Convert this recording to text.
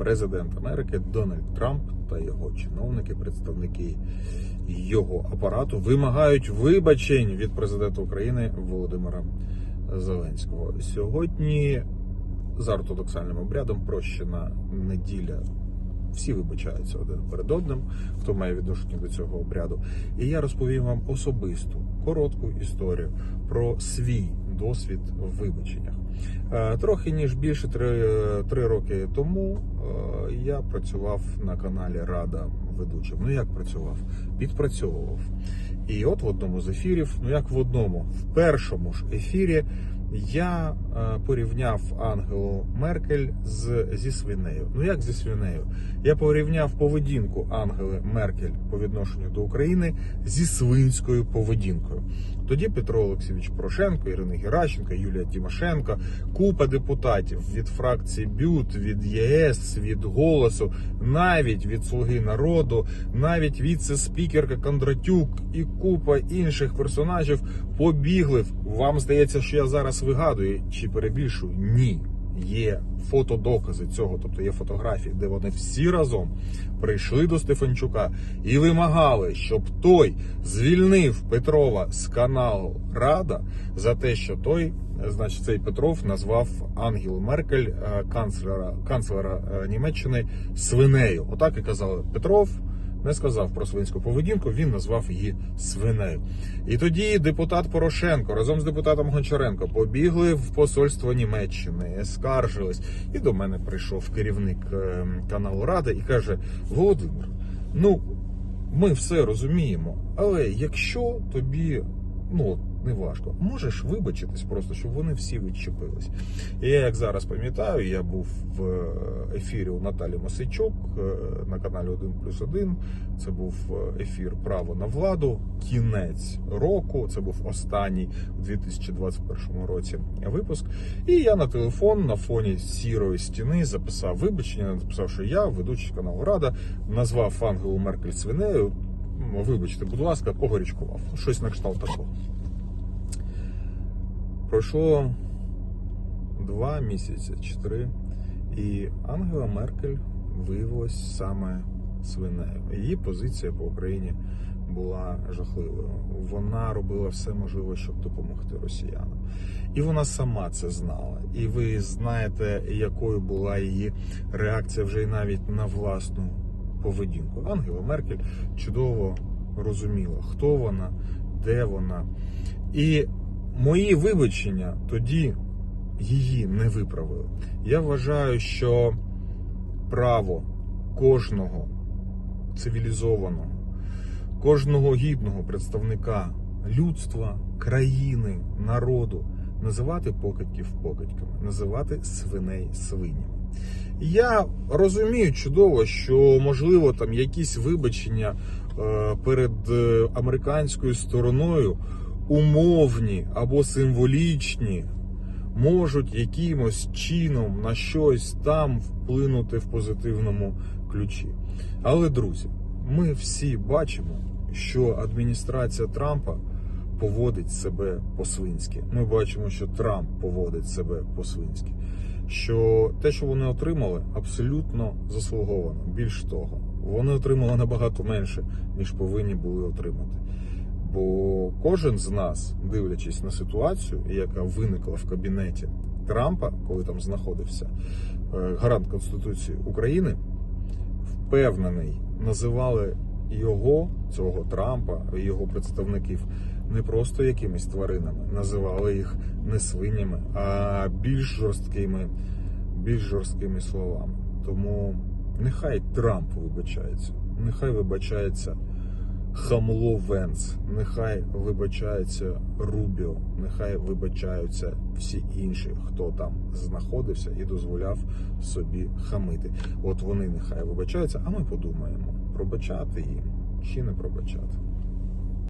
президент Америки Дональд Трамп та його чиновники, представники його апарату, вимагають вибачень від президента України Володимира Зеленського. Сьогодні за ортодоксальним обрядом прощена неділя. Всі вибачаються один перед одним, хто має відношення до цього обряду. І я розповім вам особисту коротку історію про свій досвід в вибаченнях. Е, Трохи ніж більше три, три роки тому е, я працював на каналі Рада ведучим. Ну як працював? Підпрацьовував. І от в одному з ефірів, ну як в одному, в першому ж ефірі я е, порівняв Ангелу Меркель з, зі свинею. Ну як зі свинею? Я порівняв поведінку Ангели Меркель по відношенню до України зі свинською поведінкою. Тоді Петро Олексійович Порошенко, Ірина Геращенко, Юлія Тимошенко, купа депутатів від фракції БЮТ, від ЄС, від голосу, навіть від Слуги народу, навіть віце-спікерка Кондратюк і купа інших персонажів побігли. Вам здається, що я зараз вигадую чи перебільшую? Ні. Є фотодокази цього, тобто є фотографії, де вони всі разом прийшли до Стефанчука і вимагали, щоб той звільнив Петрова з каналу Рада за те, що той, значить, цей Петров назвав Ангелу Меркель, е, канцлера, канцлера е, Німеччини, свинею. Отак і казали Петров. Не сказав про свинську поведінку, він назвав її свинею. І тоді депутат Порошенко разом з депутатом Гончаренко побігли в посольство Німеччини, скаржились. І до мене прийшов керівник е, каналу Рада і каже: Володимир, ну ми все розуміємо, але якщо тобі ну не важко, можеш вибачитись просто, щоб вони всі відчепились. Я, як зараз пам'ятаю, я був в е, ефірі у Наталі Мосичук е, на каналі 1 плюс 1. Це був е, ефір Право на владу, кінець року. Це був останній у 2021 році випуск. І я на телефон на фоні сірої стіни записав вибачення, написав, що я, ведучий каналу Рада, назвав Ангелу Меркель свинею. М, Вибачте, будь ласка, погорячкував. Щось на кшталт такого. Пройшло два місяці чи три, і Ангела Меркель виявилась саме свинею. Її позиція по Україні була жахливою. Вона робила все можливе, щоб допомогти росіянам. І вона сама це знала. І ви знаєте, якою була її реакція вже й навіть на власну поведінку. Ангела Меркель чудово розуміла, хто вона, де вона. І мої вибачення тоді її не виправили. Я вважаю, що право кожного цивілізованого, кожного гідного представника людства, країни, народу називати покидьків покидьками, називати свиней свинями. Я розумію чудово, що можливо там якісь вибачення е, перед е, американською стороною умовні або символічні можуть якимось чином на щось там вплинути в позитивному ключі. Але, друзі, ми всі бачимо, що адміністрація Трампа поводить себе по-свинськи. Ми бачимо, що Трамп поводить себе по-свинськи. Що те, що вони отримали, абсолютно заслуговано. Більш того, вони отримали набагато менше, ніж повинні були отримати. Бо кожен з нас, дивлячись на ситуацію, яка виникла в кабінеті Трампа, коли там знаходився е, гарант Конституції України, впевнений, називали його, цього Трампа, його представників не просто якимись тваринами, називали їх не свинями, а більш жорсткими, більш жорсткими словами. Тому нехай Трамп вибачається, нехай вибачається. Хамло Венц, нехай вибачається Рубіо, нехай вибачаються всі інші, хто там знаходився і дозволяв собі хамити. От вони нехай вибачаються, а ми подумаємо, пробачати їм чи не пробачати.